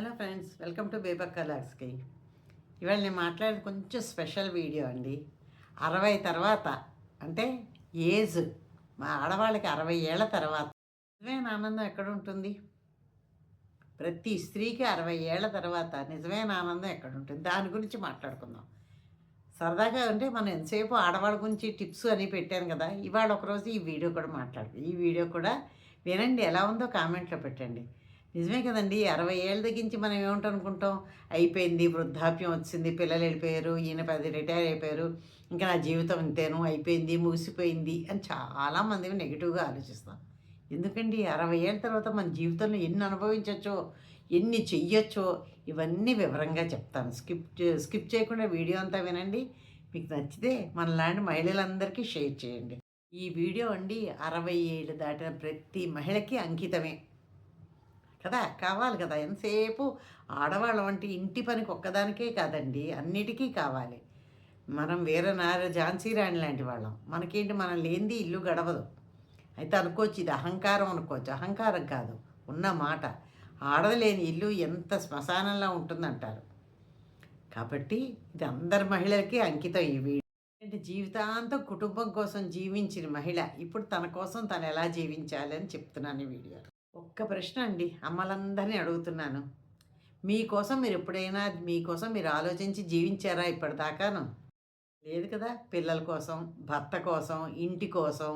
Hello friends welcome to బేబక్ కలాక్స్కి. ఇవాళ నేను మాట్లాడేది కొంచెం స్పెషల్ వీడియో అండి. అరవై తర్వాత అంటే ఏజ్. మా ఆడవాళ్ళకి అరవై ఏళ్ళ తర్వాత. నిజమైన ఆనందం ఎక్కడ ఉంటుంది? ప్రతి స్త్రీకి అరవై ఏళ్ళ తర్వాత నిజమైన ఆనందం ఎక్కడ ఉంటుంది? దాని గురించి మాట్లాడుకుందాం. సరదాగా అంటే మనం ఎంతసేపు ఆడవాళ్ళ గురించి టిప్స్ అని పెట్టాను కదా ఇవాళ ఒకరోజు ఈ వీడియో కూడా మాట్లాడు ఈ వీడియో కూడా వినండి ఎలా ఉందో కామెంట్లో పెట్టండి. నిజమే కదండి. అరవై ఏళ్ళ దగ్గరించి మనం ఏమిటనుకుంటాం? అయిపోయింది వృద్ధాప్యం వచ్చింది పిల్లలు వెళ్ళిపోయారు ఈయన పది రిటైర్ అయిపోయారు ఇంకా నా జీవితం ఇంతేను అయిపోయింది ముగిసిపోయింది అని చాలామంది నెగిటివ్గా ఆలోచిస్తాం ఎందుకండి? అరవై ఏళ్ళ తర్వాత మన జీవితంలో ఎన్ని అనుభవించవచ్చో ఎన్ని చెయ్యొచ్చో ఇవన్నీ వివరంగా చెప్తాను. స్కిప్ స్కిప్ చేయకుండా వీడియో అంతా వినండి. మీకు నచ్చితే మనలాంటి మహిళలందరికీ షేర్ చేయండి. ఈ వీడియో అండి అరవై ఏళ్ళు దాటిన ప్రతి మహిళకి అంకితమే. కదా కావాలి కదా. ఎంతసేపు ఆడవాళ్ళం అంటే ఇంటి పనికి ఒక్కదానికే కాదండి అన్నిటికీ కావాలి. మనం వేరే నార ఝాన్సీ రాణి లాంటి వాళ్ళం. మనకేంటి మనం లేనిది ఇల్లు గడవదు. అయితే అనుకోవచ్చు ఇది అహంకారం అనుకోవచ్చు. అహంకారం కాదు ఉన్న మాట. ఆడలేని ఇల్లు ఎంత శ్మశానంలా ఉంటుందంటారు. కాబట్టి ఇది అందరి మహిళలకి అంకితం ఈ వీడియో. అంటే జీవితాంతం కుటుంబం కోసం జీవించిన మహిళ. ఇప్పుడు తన కోసం తను ఎలా జీవించాలి అని చెప్తున్నాను ఈ వీడియో ఒక్క ప్రశ్న అండి అమ్మలందరినీ అడుగుతున్నాను. మీకోసం మీరు ఎప్పుడైనా మీకోసం మీరు ఆలోచించి జీవించారా ఇప్పటిదాకాను? లేదు కదా పిల్లల కోసం భర్త కోసం ఇంటి కోసం.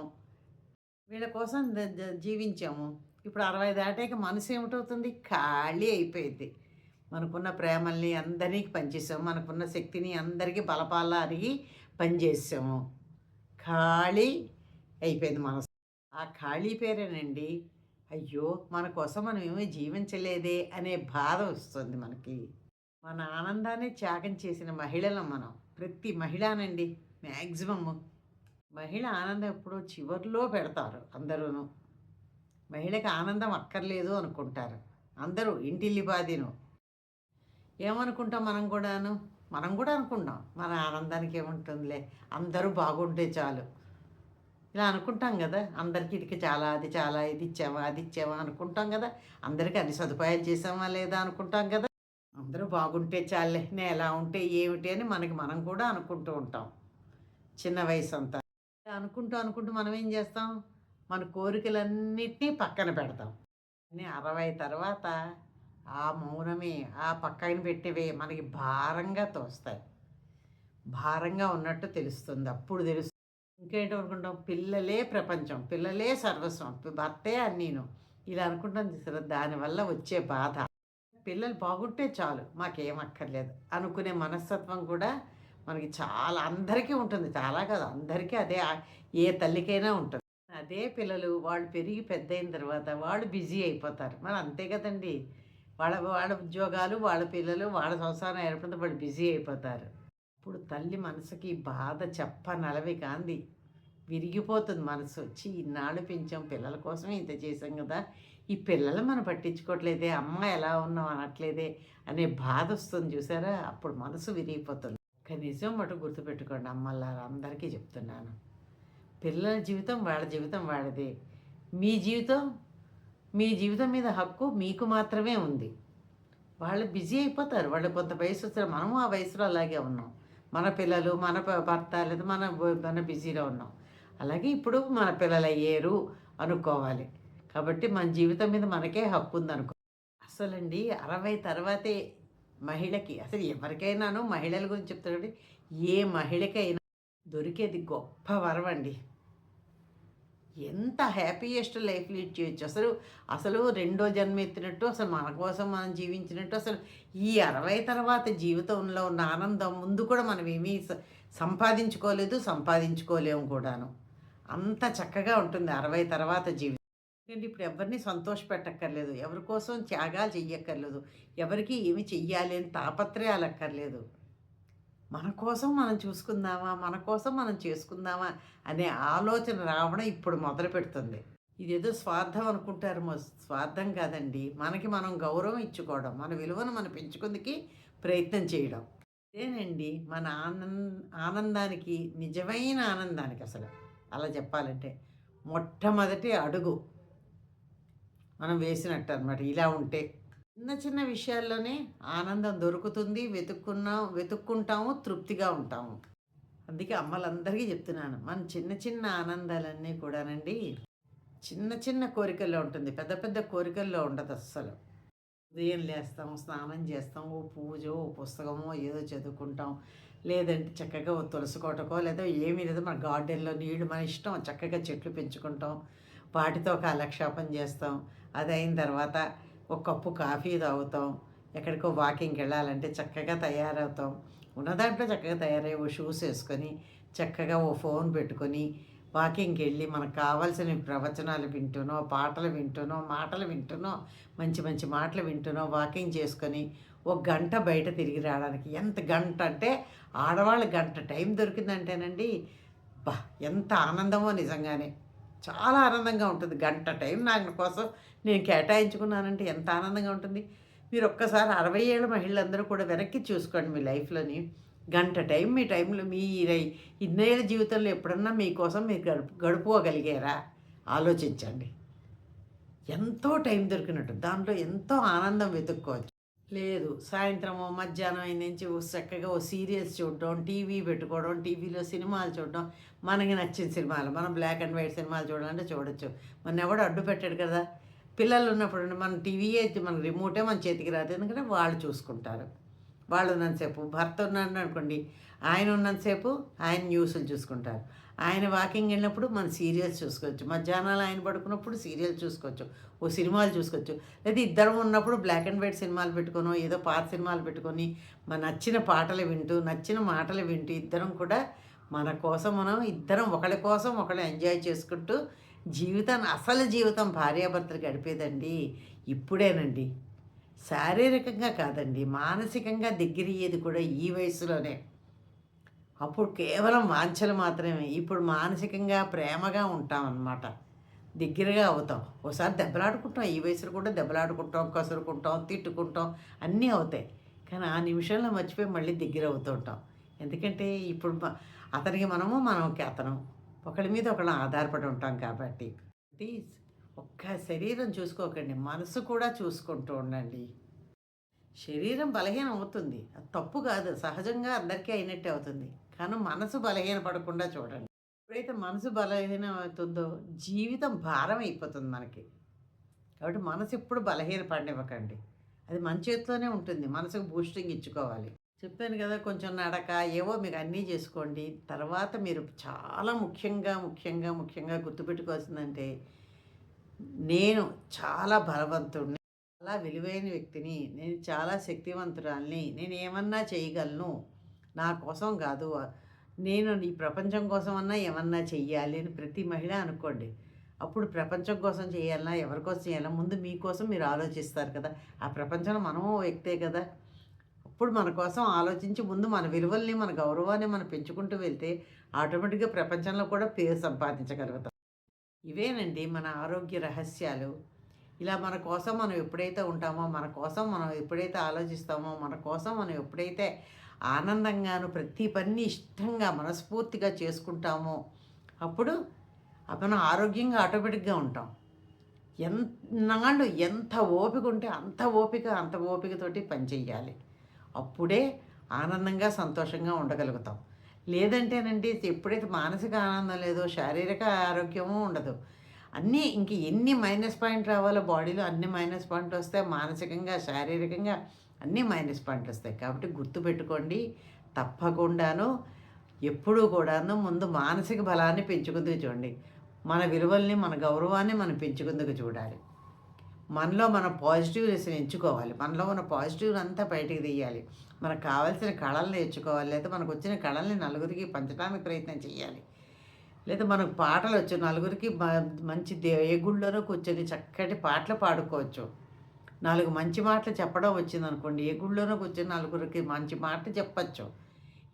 వీళ్ళ కోసం జీవించాము. ఇప్పుడు అరవై దాటాక మనసు ఏమిటవుతుంది? ఖాళీ అయిపోయింది మనకున్న ప్రేమల్ని అందరికీ పనిచేసాము మనకున్న శక్తిని అందరికీ బలపాల అరిగి పనిచేసాము. ఖాళీ అయిపోయింది మనసు. ఆ ఖాళీ పేరేనండి అయ్యో మన కోసం మనం ఏమీ జీవించలేదే అనే బాధ వస్తుంది మనకి. మన ఆనందాన్ని త్యాగం చేసిన మహిళలం మనం. ప్రతి మహిళనండి మ్యాక్సిమమ్ మహిళ ఆనందం ఎప్పుడో చివరిలో పెడతారు అందరూను. మహిళకి ఆనందం అక్కర్లేదు అనుకుంటారు. అందరూ ఇంటిల్లి బాధిను. ఏమనుకుంటాం మనం కూడాను? మనం కూడా అనుకుంటాం. మన ఆనందానికి ఏముంటుందిలే? అందరూ బాగుంటే చాలు. ఇలా అనుకుంటాం కదా అందరికీ ఇది చాలా అది చాలా ఇది ఇచ్చామా అది ఇచ్చామా అనుకుంటాం కదా అందరికీ అన్ని సదుపాయాలు చేసామా లేదా అనుకుంటాం కదా. అందరూ బాగుంటే చాలే నేను ఎలా ఉంటే ఏమిటి అని మనకి మనం కూడా అనుకుంటూ ఉంటాం. చిన్న వయసు అంతా అనుకుంటూ అనుకుంటూ మనం ఏం చేస్తాం? మన కోరికలన్నిటినీ పక్కన పెడతాం. అని అరవై తర్వాత ఆ మౌనమే ఆ పక్కన పెట్టేవే మనకి భారంగా తోస్తాయి. భారంగా ఉన్నట్టు తెలుస్తుంది అప్పుడు తెలుస్తుంది. ఇంకేంటి అనుకుంటాం పిల్లలే ప్రపంచం పిల్లలే సర్వస్వం భర్తే అన్నీను. ఇలా అనుకుంటాం చూసారా? దానివల్ల వచ్చే బాధ. పిల్లలు బాగుంటే చాలు మాకేం అక్కర్లేదు. అనుకునే మనస్తత్వం కూడా మనకి చాలా అందరికీ ఉంటుంది. చాలా కాదు అందరికీ అదే ఏ తల్లికైనా ఉంటుంది. అదే పిల్లలు వాళ్ళు పెరిగి పెద్ద అయిన తర్వాత వాళ్ళు బిజీ అయిపోతారు. మరి అంతే కదండి. వాళ్ళ వాళ్ళ ఉద్యోగాలు వాళ్ళ పిల్లలు వాళ్ళ సంసారం ఏర్పడితే వాళ్ళు బిజీ అయిపోతారు. ఇప్పుడు తల్లి మనసుకి బాధ చెప్ప నలవి కాంది. విరిగిపోతుంది మనసు. వచ్చి ఇన్నాళ్ళు పెంచాం పిల్లల కోసమే ఇంత చేసాం కదా. ఈ పిల్లలు మనం పట్టించుకోవట్లేదే అమ్మ ఎలా ఉన్నాం అనట్లేదే అనే బాధ వస్తుంది చూసారా? అప్పుడు మనసు విరిగిపోతుంది. కనీసం మటు గుర్తుపెట్టుకోండి అమ్మలారా అందరికీ చెప్తున్నాను. పిల్లల జీవితం వాళ్ళ జీవితం వాళ్ళదే. మీ జీవితం మీ జీవితం మీద హక్కు మీకు మాత్రమే ఉంది. వాళ్ళు బిజీ అయిపోతారు. వాళ్ళు కొంత వయసు వస్తారు మనము ఆ వయసులో అలాగే ఉన్నాం. మన పిల్లలు మన భర్త లేదా మన మన బిజీలో ఉన్నాం. అలాగే ఇప్పుడు మన పిల్లలు అయ్యారు అనుకోవాలి. కాబట్టి మన జీవితం మీద మనకే హక్కు ఉందనుకో. అసలండి అరవై తర్వాతే మహిళకి అసలు ఎవరికైనాను మహిళల గురించి చెప్తాడు ఏ మహిళకైనా దొరికేది గొప్ప వరం అండి. ఎంత హ్యాపీయెస్ట్ లైఫ్ లీడ్ చేయొచ్చు. అసలు అసలు రెండో జన్మ ఎత్తినట్టు అసలు మన కోసం మనం జీవించినట్టు అసలు ఈ అరవై తర్వాత జీవితంలో ఉన్న ఆనందం ముందు కూడా మనం ఏమీ సంపాదించుకోలేదు సంపాదించుకోలేము కూడాను. అంత చక్కగా ఉంటుంది అరవై తర్వాత జీవితం. ఎందుకంటే ఇప్పుడు ఎవరిని సంతోష పెట్టక్కర్లేదు ఎవరి కోసం త్యాగాలు చెయ్యక్కర్లేదు ఎవరికి ఏమి చెయ్యాలి అని తాపత్రయాలు అక్కర్లేదు మన కోసం మనం చూసుకుందామా మన కోసం మనం చేసుకుందామా అనే ఆలోచన రావడం ఇప్పుడు మొదలు పెడుతుంది. ఇదేదో స్వార్థం అనుకుంటారు స్వార్థం కాదండి. మనకి మనం గౌరవం ఇచ్చుకోవడం మన విలువను మనం పెంచుకుందికి ప్రయత్నం చేయడం. ఇదేనండి మన ఆనంద ఆనందానికి నిజమైన ఆనందానికి అసలు. అలా చెప్పాలంటే మొట్టమొదటి అడుగు మనం వేసినట్టు అనమాట ఇలా ఉంటే చిన్న చిన్న విషయాల్లోనే ఆనందం దొరుకుతుంది వెతుక్కున్నాం వెతుక్కుంటాము తృప్తిగా ఉంటాము. అందుకే అమ్మలందరికీ చెప్తున్నాను మన చిన్న చిన్న ఆనందాలన్నీ కూడానండి చిన్న చిన్న కోరికల్లో ఉంటుంది పెద్ద పెద్ద కోరికల్లో ఉండదు అస్సలు. ఉదయం లేస్తాం స్నానం చేస్తాం ఓ పూజ ఓ పుస్తకమో ఏదో చదువుకుంటాం లేదంటే చక్కగా ఓ తులసి కోటకో లేదా ఏమీ లేదు. మన గార్డెన్లో నీళ్ళు మన ఇష్టం. చక్కగా చెట్లు పెంచుకుంటాం. వాటితో కాలక్షేపం చేస్తాం. అది అయిన తర్వాత ఒక కప్పు కాఫీ తాగుతాం. ఎక్కడికో వాకింగ్కి వెళ్ళాలంటే చక్కగా తయారవుతాం. ఉన్న దాంట్లో చక్కగా తయారై ఓ షూస్ వేసుకొని చక్కగా ఓ ఫోన్ పెట్టుకొని వాకింగ్కి వెళ్ళి మనకు కావాల్సిన ప్రవచనాలు వింటునో పాటలు వింటునో మాటలు వింటునో మంచి మంచి మాటలు వింటునో వాకింగ్ చేసుకొని ఒక గంట బయట తిరిగి రావడానికి. ఎంత గంట అంటే ఆడవాళ్ళ గంట టైం దొరికిందంటేనండి బా ఎంత ఆనందమో నిజంగానే. చాలా ఆనందంగా ఉంటుంది. గంట టైం నాకు కోసం నేను కేటాయించుకున్నానంటే ఎంత ఆనందంగా ఉంటుంది. మీరు ఒక్కసారి అరవై ఏళ్ళ మహిళలందరూ కూడా వెనక్కి చూసుకోండి మీ లైఫ్లోని. గంట టైం మీ టైంలో మీ ఇన్నేళ్ళ జీవితంలో ఎప్పుడన్నా మీకోసం మీరు గడుపు గడుపుకోగలిగారా? ఆలోచించండి. ఎంతో టైం దొరికినట్టు దాంట్లో ఎంతో ఆనందం వెతుక్కోవచ్చు. లేదు. సాయంత్రం మధ్యాహ్నం అయిన నుంచి ఓ చక్కగా ఓ సీరియల్స్ చూడడం టీవీ పెట్టుకోవడం టీవీలో సినిమాలు చూడడం. మనకి నచ్చిన సినిమాలు మనం బ్లాక్ అండ్ వైట్ సినిమాలు చూడాలంటే చూడొచ్చు. మన ఎవడు అడ్డు పెట్టాడు కదా. పిల్లలు ఉన్నప్పుడు మన టీవీ అయితే మన రిమోటే మన చేతికి రాదు. ఎందుకంటే వాళ్ళు చూసుకుంటారు. వాళ్ళు ఉన్నంతసేపు భర్త ఉన్నాడు అనుకోండి ఆయన ఉన్నంతసేపు ఆయన న్యూస్లు చూసుకుంటారు. ఆయన వాకింగ్ వెళ్ళినప్పుడు మన సీరియల్స్ చూసుకోవచ్చు. మధ్యాహ్నాలు ఆయన పడుకున్నప్పుడు సీరియల్స్ చూసుకోవచ్చు. ఓ సినిమాలు చూసుకోవచ్చు. లేదా ఇద్దరం ఉన్నప్పుడు బ్లాక్ అండ్ వైట్ సినిమాలు పెట్టుకొని ఏదో పాత సినిమాలు పెట్టుకొని మన నచ్చిన పాటలు వింటూ నచ్చిన మాటలు వింటూ ఇద్దరం కూడా మన కోసం మనం ఇద్దరం ఒకరి కోసం ఒకళ్ళు ఎంజాయ్ చేసుకుంటూ జీవితాన్ని అసలు జీవితం భార్యాభర్తలు గడిపేదండి. ఇప్పుడేనండి. శారీరకంగా కాదండి మానసికంగా దగ్గరయ్యేది కూడా ఈ వయసులోనే. అప్పుడు కేవలం వాంఛలు మాత్రమే. ఇప్పుడు మానసికంగా ప్రేమగా ఉంటాం అన్నమాట దగ్గరగా అవుతాం. ఒకసారి దెబ్బలాడుకుంటాం ఈ వయసులో కూడా దెబ్బలాడుకుంటాం కసురుకుంటాం తిట్టుకుంటాం అన్నీ అవుతాయి. కానీ ఆ నిమిషంలో మర్చిపోయి మళ్ళీ దగ్గర అవుతుంటాం ఎందుకంటే ఇప్పుడు అతనికి మనము మనకి అతను. ఒకళ్ళ మీద ఒకళ్ళ ఆధారపడి ఉంటాం కాబట్టి. ఒక్క శరీరం చూసుకోకండి మనసు కూడా చూసుకుంటూ ఉండండి. శరీరం బలహీనం అవుతుంది. అది తప్పు కాదు సహజంగా అందరికీ అయినట్టే అవుతుంది. కానీ మనసు బలహీన పడకుండా చూడండి. ఎప్పుడైతే మనసు బలహీనం అవుతుందో జీవితం భారం అయిపోతుంది మనకి. కాబట్టి మనసు ఎప్పుడు బలహీన పడనివ్వకండి. అది మన చేతిలోనే ఉంటుంది. మనసుకు బూస్టింగ్ ఇచ్చుకోవాలి. చెప్పాను కదా కొంచెం నడక ఏవో మీకు అన్నీ చేసుకోండి. తర్వాత మీరు చాలా ముఖ్యంగా ముఖ్యంగా ముఖ్యంగా గుర్తుపెట్టుకోవాల్సిందంటే నేను చాలా బలవంతుడిని చాలా విలువైన వ్యక్తిని నేను చాలా శక్తివంతురాల్ని నేను ఏమన్నా చేయగలను? నా కోసం కాదు. నేను ఈ ప్రపంచం కోసం అన్నా ఏమన్నా చెయ్యాలి అని ప్రతి మహిళ అనుకోండి. అప్పుడు ప్రపంచం కోసం చేయాలన్నా ఎవరి కోసం చేయాలన్నా ముందు మీకోసం మీరు ఆలోచిస్తారు కదా. ఆ ప్రపంచంలో మనము వ్యక్తే కదా. అప్పుడు మన కోసం ఆలోచించి ముందు మన విలువల్ని మన గౌరవాన్ని మనం పెంచుకుంటూ వెళ్తే ఆటోమేటిక్గా ప్రపంచంలో కూడా పేరు సంపాదించగలుగుతాం. ఇవేనండి మన ఆరోగ్య రహస్యాలు. ఇలా మన కోసం మనం ఎప్పుడైతే ఉంటామో మన కోసం మనం ఎప్పుడైతే ఆలోచిస్తామో మన కోసం మనం ఎప్పుడైతే ఆనందంగాను ప్రతి పని ఇష్టంగా మనస్ఫూర్తిగా చేసుకుంటామో అప్పుడు మనం ఆరోగ్యంగా ఆటోమేటిక్గా ఉంటాం. ఎన్నాళ్ళు ఎంత ఓపిక ఉంటే అంత ఓపిక అంత ఓపికతోటి పని అప్పుడే ఆనందంగా సంతోషంగా ఉండగలుగుతాం. లేదంటేనండి ఎప్పుడైతే మానసిక ఆనందం లేదో శారీరక ఆరోగ్యము ఉండదు. అన్నీ ఇంక ఎన్ని మైనస్ పాయింట్ రావాలో బాడీలో అన్ని మైనస్ పాయింట్లు వస్తాయి. మానసికంగా శారీరకంగా అన్నీ మైనస్ పాయింట్లు వస్తాయి. కాబట్టి గుర్తుపెట్టుకోండి తప్పకుండాను ఎప్పుడూ కూడాను ముందు మానసిక బలాన్ని పెంచుకుందుకు చూడండి. మన విలువల్ని మన గౌరవాన్ని మనం పెంచుకుందుకు చూడాలి. మనలో మన పాజిటివ్నెస్ని ఎంచుకోవాలి. మనలో ఉన్న పాజిటివ్ అంతా బయటికి తీయాలి. మనకు కావాల్సిన కళలు నేర్చుకోవాలి లేదా మనకు వచ్చిన కళల్ని నలుగురికి పంచడానికి ప్రయత్నం చేయాలి. లేదా మనకు పాటలు వచ్చు నలుగురికి మంచి దే ఏ గుళ్ళోనో కూర్చొని చక్కటి పాటలు పాడుకోవచ్చు. నాలుగు మంచి మాటలు చెప్పడం వచ్చింది అనుకోండి ఏ గుళ్ళోనో కూర్చొని నలుగురికి మంచి మాటలు చెప్పచ్చు.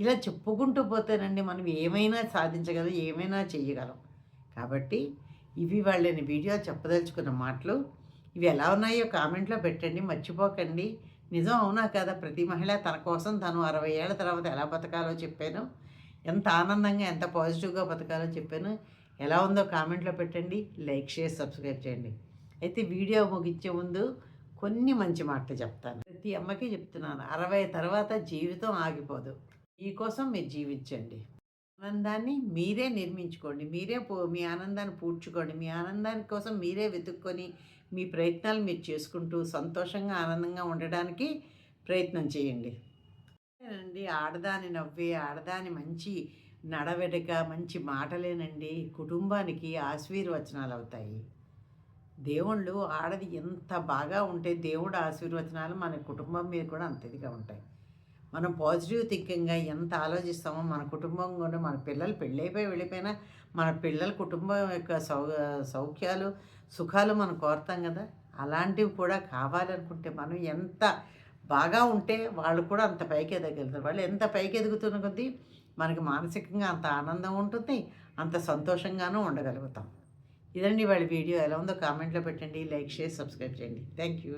ఇలా చెప్పుకుంటూ పోతేనండి మనం ఏమైనా సాధించగలం ఏమైనా చేయగలం కాబట్టి ఇవి వాళ్ళని వీడియో చెప్పదలుచుకున్న మాటలు ఇవి ఎలా ఉన్నాయో కామెంట్లో పెట్టండి మర్చిపోకండి. నిజం అవునా కదా? ప్రతి మహిళ తన కోసం తను అరవై ఏళ్ళ తర్వాత ఎలా బతకాలో చెప్పాను. ఎంత ఆనందంగా ఎంత పాజిటివ్గా బతకాలో చెప్పాను. ఎలా ఉందో కామెంట్లో పెట్టండి లైక్ షేర్ సబ్స్క్రైబ్ చేయండి. అయితే వీడియో ముగించే ముందు కొన్ని మంచి మాటలు చెప్తాను. ప్రతి అమ్మకి చెప్తున్నాను అరవై తర్వాత జీవితం ఆగిపోదు. మీకోసం మీరు జీవించండి. ఆనందాన్ని మీరే నిర్మించుకోండి మీరే పో మీ ఆనందాన్ని పూడ్చుకోండి మీ ఆనందాని కోసం మీరే వెతుక్కొని మీ ప్రయత్నాలు మీరు చేసుకుంటూ సంతోషంగా ఆనందంగా ఉండడానికి ప్రయత్నం చేయండి. అండి ఆడదాని నవ్వే ఆడదాని మంచి నడవెడక మంచి మాటలేనండి. కుటుంబానికి ఆశీర్వచనాలు అవుతాయి దేవుళ్ళు ఆడది ఎంత బాగా ఉంటే దేవుడు ఆశీర్వచనాలు మన కుటుంబం మీద కూడా అంత ఇదిగా ఉంటాయి. మనం పాజిటివ్ థింకింగ్గా ఎంత ఆలోచిస్తామో మన కుటుంబం కూడా మన పిల్లలు పెళ్ళైపోయి వెళ్ళిపోయినా మన పిల్లల కుటుంబం యొక్క సౌ సౌఖ్యాలు సుఖాలు మనం కోరుతాం కదా. అలాంటివి కూడా కావాలనుకుంటే మనం ఎంత బాగా ఉంటే వాళ్ళు కూడా అంత పైకి ఎదగలుగుతారు వాళ్ళు ఎంత పైకి ఎదుగుతున్న కొద్దీ మనకి మానసికంగా అంత ఆనందం ఉంటుంది అంత సంతోషంగానూ ఉండగలుగుతాం. ఇదండి వాళ్ళ వీడియో. ఎలా ఉందో కామెంట్లో పెట్టండి లైక్ షేర్ సబ్స్క్రైబ్ చేయండి. Thank you.